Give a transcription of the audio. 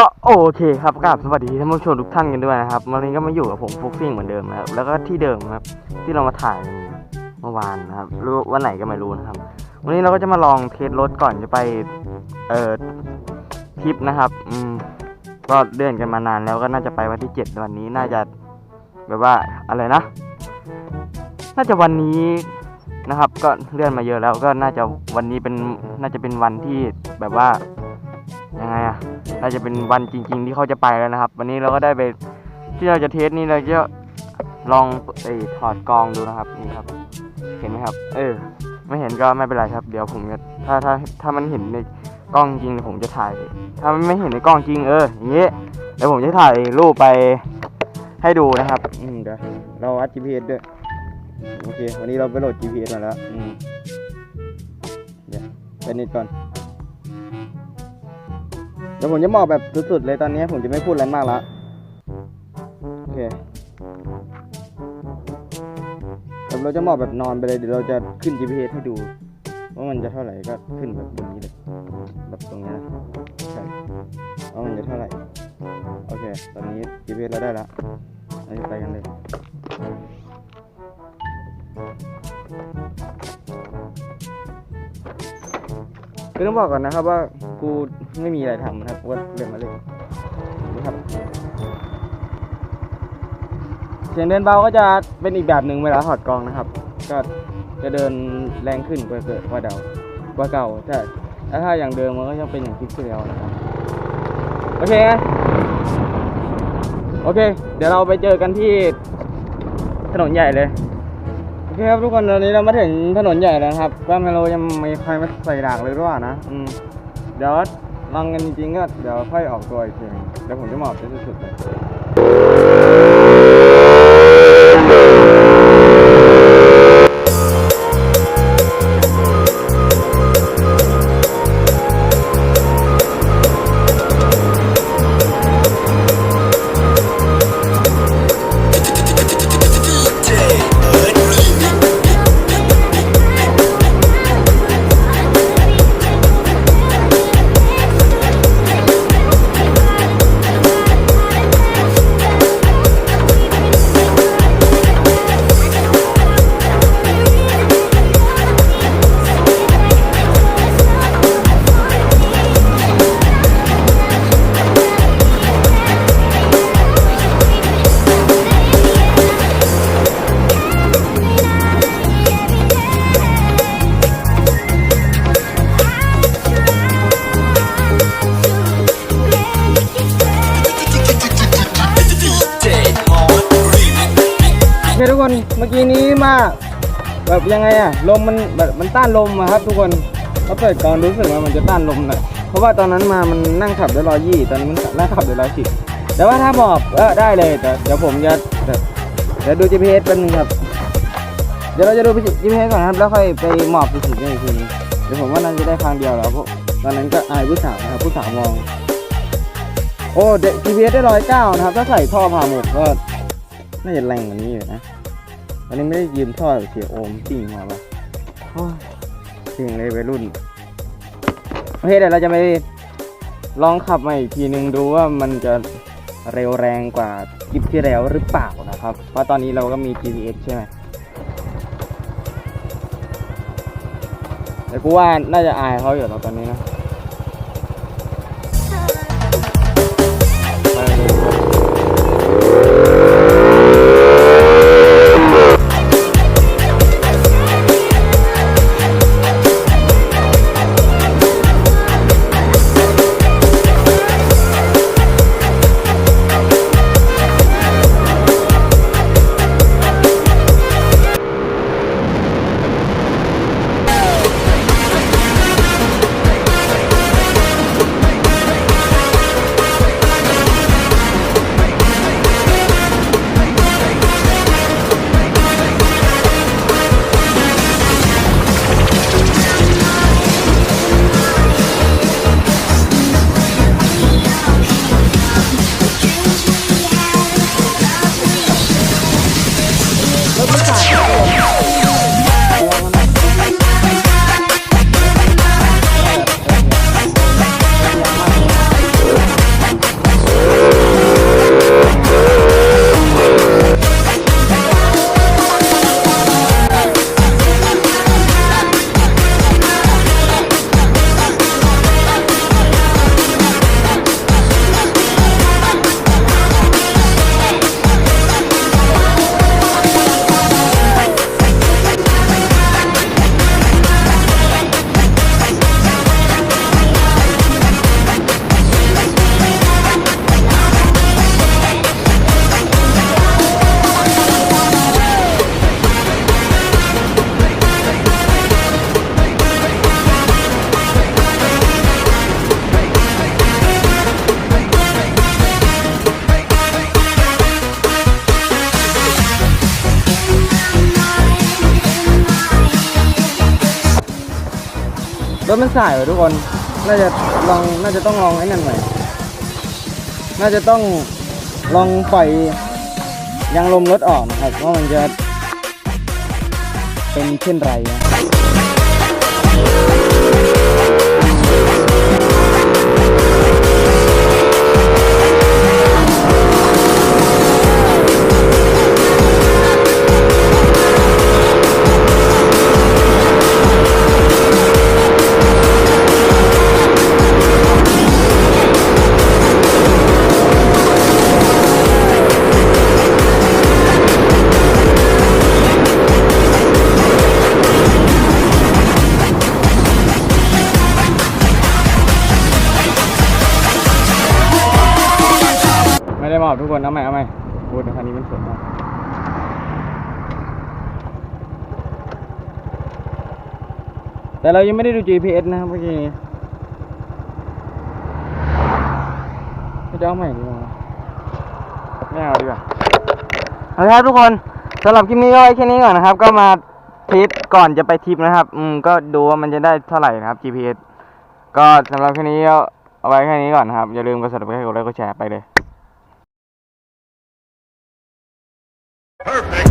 ก็โอเคครับกราบสวัสดีท่านผู้ชมทุกท่านกันด้วยนะครับวันนี้ก็มาอยู่กับผมฟุกซิ่งเหมือนเดิมนะครับแล้วก็ที่เดิมครับ ที่เรามาถ่ายเมื่อวานนะครับรู้วันไหนก็ไม่รู้นะครับ วันนี้เราก็จะมาลองเทสรถก่อนจะไปเอ่อทริปนะครับอืมก็เลื่อนกันมานานแล้วก็น่าจะไปวันที่เจ็ดวันนี้น่าจะแบบว่าอะไรนะ น่าจะวันนี้นะครับ ก็เลื่อนมาเยอะแล้วก็น่าจะวันนี้เป็นน่าจะเป็นวันที่แบบว่ายังไงอะ น่าจะเป็นวันจริง ๆ ที่เขาจะไปแล้วนะครับ วันนี้เราก็ได้ไปที่เราจะเทสนี่เราจะลองไอ้ถอดกองดูนะครับนี่ครับ เห็นไหมครับ เออ ไม่เห็นก็ไม่เป็นไรครับ เดี๋ยวผมจะถ้าถ้าถ้ามันเห็นในกล้องจริงผมจะถ่าย ถ้ามันไม่เห็นในกล้องจริงเอออย่างเงี้เดี๋ยวผมจะถ่ายรูปไปให้ดูนะครับอืมเดี๋ยวเราวัด GPS ด้วยโอเค วันนี้เราไปโหลด GPS มาแล้วอืมเดี๋ยวไปนิดก่อน เดี๋ยวผมจะบอกแบบสุดๆเลยตอนนี้ผมจะไม่พูดอะไรมากละโอเคเดี๋ยวเราจะหมอบแบบนอนไปเลยเดี๋ยวเราจะขึ้น GPS ให้ดู ว่ามันจะเท่าไหร่ก็ขึ้นแบบบนนี้เลยแบบตรงนี้นะใช่ว่ามันจะเท่าไหร่โอเค ตอนนี้ GPS เราได้ล้วเราจะไปกันเลย คือต้องบอกก่อนนะครับว่ากูไม่มีอะไรทำนะครับกูก็เดินมาเลยนะครับเสียงเดินเบาก็จะเป็นอีกแบบหนึ่งเวลาถอดกองนะครับ ก็จะเดินแรงขึ้นกว่าเกิดกว่าเดากว่าเก่าใช่ถ้าอย่างเดิมมันก็ยังเป็นอย่างคลิปที่แล้วนะครับโอเคงั้นโอเค เดี๋ยวเราไปเจอกันที่ถนนใหญ่เลย คครับทุกคนตอนนี้เรามาถึงถนนใหญ่แล้วครับก็ไม่รู้ยังไม่ใครมาใส่ดากเลยหรือเปล่านะอืมเดี๋ยวลองกันจริงๆก็เดี๋ยวค่อยออกตัวอีกทีเดี๋ยวผมจะหมอบที่สุดเลย คทุกคนเมื่อกี้นี้มาแบบยังไงอะลมมันแบบมันต้านลมอะครับทุกคนเขาเปิดก่อนรู้สึกว่ามันจะต้านลมหน่อยเพราะว่าตอนนั้นมามันนั่งขับได้ร้อยยี่ตอนนี้มันนั่งขับได้ร้อยสิบแต่ว่าถ้าหมอบเออได้เลยแต่เดี๋ยวผมจะเดี๋ยวดู GPS เป็นงครับ เดี๋ยวเราจะดู GPS ก่อนครับ แล้วค่อยไปหมอบสุดๆนี่อีกทีนึงเดี๋ยวผมว่าน่าจะได้ครั้งเดียวแล้วเพราะตอนนั้นก็อายผู้สาวนะครับผู้สาวมอง โอ้เด็ก GPS ได้ร้อยเก้านะครับ ถ้าใส่ท่อผ่าหมกก็น่าจะแรงกว่านี้อยู่นะ วันนี้ไม่ได้ยืมท่อเสียโอมจริงมาปะสิ่งเลยวัยรุ่น โอเคเดี๋ยวเราจะไปลองขับมาอีกทีนึงดูว่ามันจะเร็วแรงกว่าคลิปที่แล้วหรือเปล่านะครับ เพราะตอนนี้เราก็มี GPS ใช่ไหมแต่กูว่าน่าจะอายเขาอยู่ตอนนี้นะ รถมันสายว่ะทุกคน น่าจะลอง น่าจะต้องลองไอ้นั่นหน่อย น่าจะต้องลองปล่อยยางลมรถออกนะครับว่ามันจะเป็นเช่นไรนะ อบทุกคนเอาใหม่เอาใหม่พูดในคันนี้มันสวยมากแต่เรายังไม่ได้ดู GPS นะครับเมื่อกี้ไม่จะเอาใหม่ดีกว่าไม่เอาดีกว่าเอาละครับทุกคนสำหรับคลิปนี้ก็ไว้แค่นี้ก่อนนะครับ ก็มาเทสก่อนจะไปทริปนะครับ อืมก็ดูว่ามันจะได้เท่าไหร่นะครับ GPS ก็สำหรับแค่นี้ก็เอาไว้แค่นี้ก่อนนะครับ อย่าลืมกด subscribe กดไลค์กดแชร์ไปเลย Perfect.